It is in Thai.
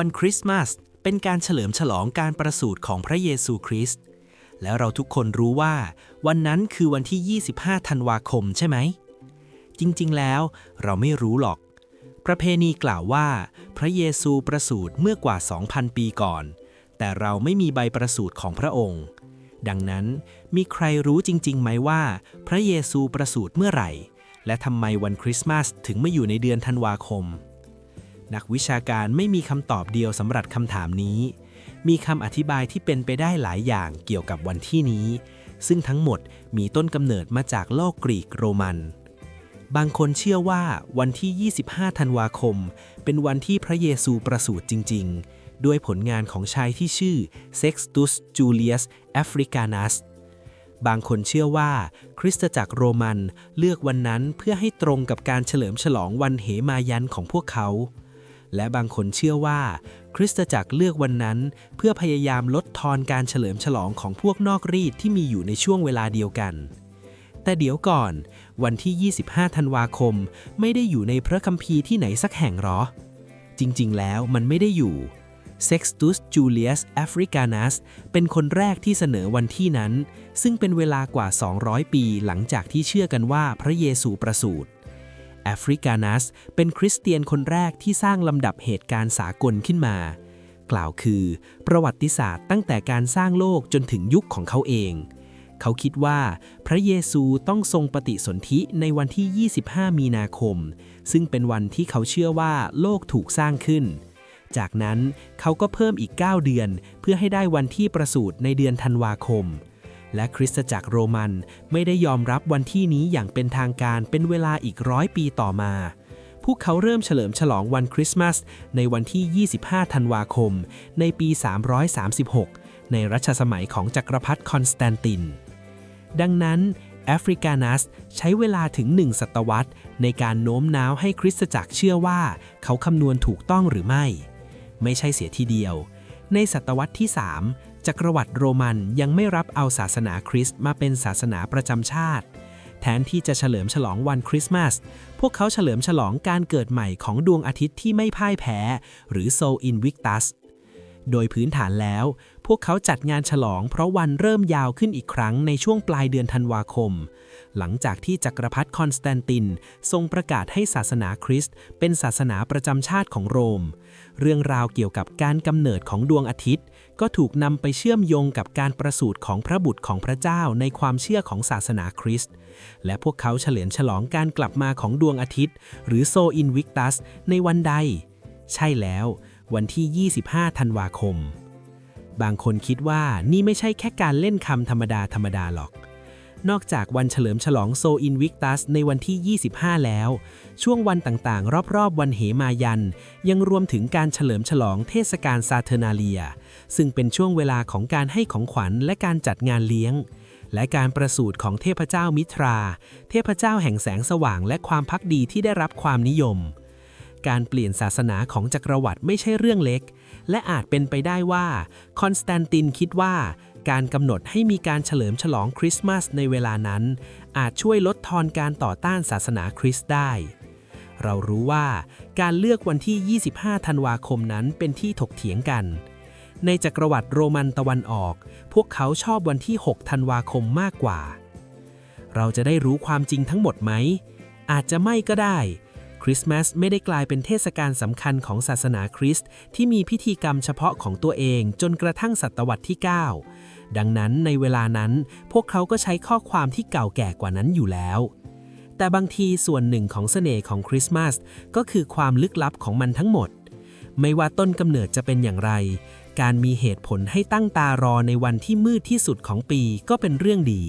วันคริสต์มาสเป็นการเฉลิมฉลองการประสูติของพระเยซูคริสต์แล้วเราทุกคนรู้ว่า วันนั้นคือวันที่ 25 ธันวาคมใช่ไหม จริงๆ แล้วเราไม่รู้หรอก ประเพณีกล่าวว่า พระเยซูประสูติเมื่อกว่า 2,000 ปีก่อน แต่เราไม่มีใบประสูติของพระองค์ ดังนั้นมีใครรู้จริงๆ ไหมว่า พระเยซูประสูติเมื่อไหร่ และทำไมวันคริสต์มาสถึงไม่อยู่ในเดือนธันวาคม นักวิชาการไม่มีคำตอบเดียวสำหรับคำถามนี้ มีคำอธิบายที่เป็นไปได้หลายอย่างเกี่ยวกับวันที่นี้ ซึ่งทั้งหมดมีต้นกำเนิดมาจากโลกกรีกโรมัน บางคนเชื่อว่าวันที่ 25 ธันวาคม เป็นวันที่พระเยซูประสูติจริง ๆ ด้วยผลงานของชายที่ชื่อ Sextus Julius Africanus บางคนเชื่อว่า คริสตจักรโรมันเลือกวันนั้นเพื่อให้ตรงกับการเฉลิมฉลองวันเหมายันของพวกเขา และบางคนเชื่อว่า คริสตจักรเลือกวันนั้น เพื่อพยายามลดทอนการเฉลิมฉลองของพวกนอกรีดที่มีอยู่ในช่วงเวลาเดียวกัน แต่เดี๋ยวก่อน วันที่ 25 ธันวาคม ไม่ได้อยู่ในพระคัมภีร์ที่ไหนสักแห่งหรอ จริงๆ แล้วมันไม่ได้อยู่ Sextus Julius Africanus เป็นคนแรกที่เสนอวันที่นั้น ซึ่งเป็นเวลากว่า 200 ปีหลังจากที่เชื่อกันว่าพระเยซูประสูติ แอฟริกานัส เป็นคริสเตียนคนแรกที่สร้างลำดับเหตุการณ์สากลขึ้นมา กล่าวคือ ประวัติศาสตร์ตั้งแต่การสร้างโลกจนถึงยุคของเขาเอง เขาคิดว่าพระเยซูต้องทรงปฏิสนธิในวันที่ 25 มีนาคม ซึ่งเป็นวันที่เขาเชื่อว่าโลกถูกสร้างขึ้น จากนั้นเขาก็เพิ่มอีก 9 เดือน เพื่อให้ได้วันที่ประสูติในเดือนธันวาคม และคริสตจักรโรมันไม่ได้ยอมรับวันที่นี้อย่างเป็นทางการเป็นเวลาอีกร้อยปีต่อมา พวกเขาเริ่มเฉลิมฉลองวันคริสต์มาส ในวันที่ 25 ธันวาคม ในปี 336 ในรัชสมัยของจักรพรรดิคอนสแตนติน ดังนั้นแอฟริกานัสใช้เวลาถึงหนึ่งศตวรรษ ในการโน้มน้าวให้คริสตจักรเชื่อว่า เขาคำนวณถูกต้องหรือไม่ ไม่ใช่เสียทีเดียว ในศตวรรษที่ 3 จักรวรรดิโรมันยังไม่รับเอาศาสนาคริสต์มาเป็นศาสนาประจำชาติ แทนที่จะเฉลิมฉลองวันคริสต์มาส พวกเขาเฉลิมฉลองการเกิดใหม่ของดวงอาทิตย์ที่ไม่พ่ายแพ้ หรือ Sol Invictus โดยพื้นฐานแล้ว พวกเขาจัดงานฉลองเพราะวันเริ่มยาวขึ้นอีกครั้งในช่วงปลายเดือนธันวาคม หลังจากที่จักรพรรดิคอนสแตนติน ทรงประกาศให้ศาสนาคริสต์เป็นศาสนาประจำชาติของโรม เรื่องราวเกี่ยวกับการกำเนิดของดวงอาทิตย์ ก็ถูกนำไปเชื่อมโยงกับการประสูติของพระบุตรของพระเจ้าในความเชื่อของศาสนาคริสต์ และพวกเขาเฉลิมฉลองการกลับมาของดวงอาทิตย์ หรือโซอินวิกตัสในวันใด ใช่แล้ว วันที่ 25 ธันวาคมบางคนคิดว่านี่ไม่ใช่แค่การเล่นคำธรรมดาธรรมดาหรอก นอกจากวันเฉลิมฉลองโซอินวิกตัสในวันที่ 25 แล้ว ช่วงวันต่างๆ รอบๆ วันเหมายัน ยังรวมถึงการเฉลิมฉลองเทศกาลซาเทอร์นาเลีย ซึ่งเป็นช่วงเวลาของการให้ของขวัญและการจัดงานเลี้ยง และการประสูติของเทพเจ้ามิตรา เทพเจ้าแห่งแสงสว่างและความพักดีที่ได้รับความนิยมการเปลี่ยนศาสนาของจักรวรรดิไม่ใช่เรื่องเล็ก และอาจเป็นไปได้ว่า คอนสแตนตินคิดว่า การกำหนดให้มีการเฉลิมฉลองคริสต์มาสในเวลานั้น อาจช่วยลดทอนการต่อต้านศาสนาคริสต์ได้ เรารู้ว่าการเลือกวันที่ 25 ธันวาคมนั้นเป็นที่ถกเถียงกัน ในจักรวรรดิโรมันตะวันออก พวกเขาชอบวันที่ 6 ธันวาคมมากกว่า เราจะได้รู้ความจริงทั้งหมดไหม อาจจะไม่ก็ได้คริสต์มาสไม่ได้กลายเป็นเทศกาลสำคัญของศาสนาคริสต์ที่มีพิธีกรรมเฉพาะของตัวเองจนกระทั่งศตวรรษที่ 9 ดังนั้นในเวลานั้นพวกเขาก็ใช้ข้อความที่เก่าแก่กว่านั้นอยู่แล้ว แต่บางทีส่วนหนึ่งของเสน่ห์ของคริสต์มาสก็คือความลึกลับของมันทั้งหมด ไม่ว่าต้นกำเนิดจะเป็นอย่างไร การมีเหตุผลให้ตั้งตารอในวันที่มืดที่สุดของปีก็เป็นเรื่องดี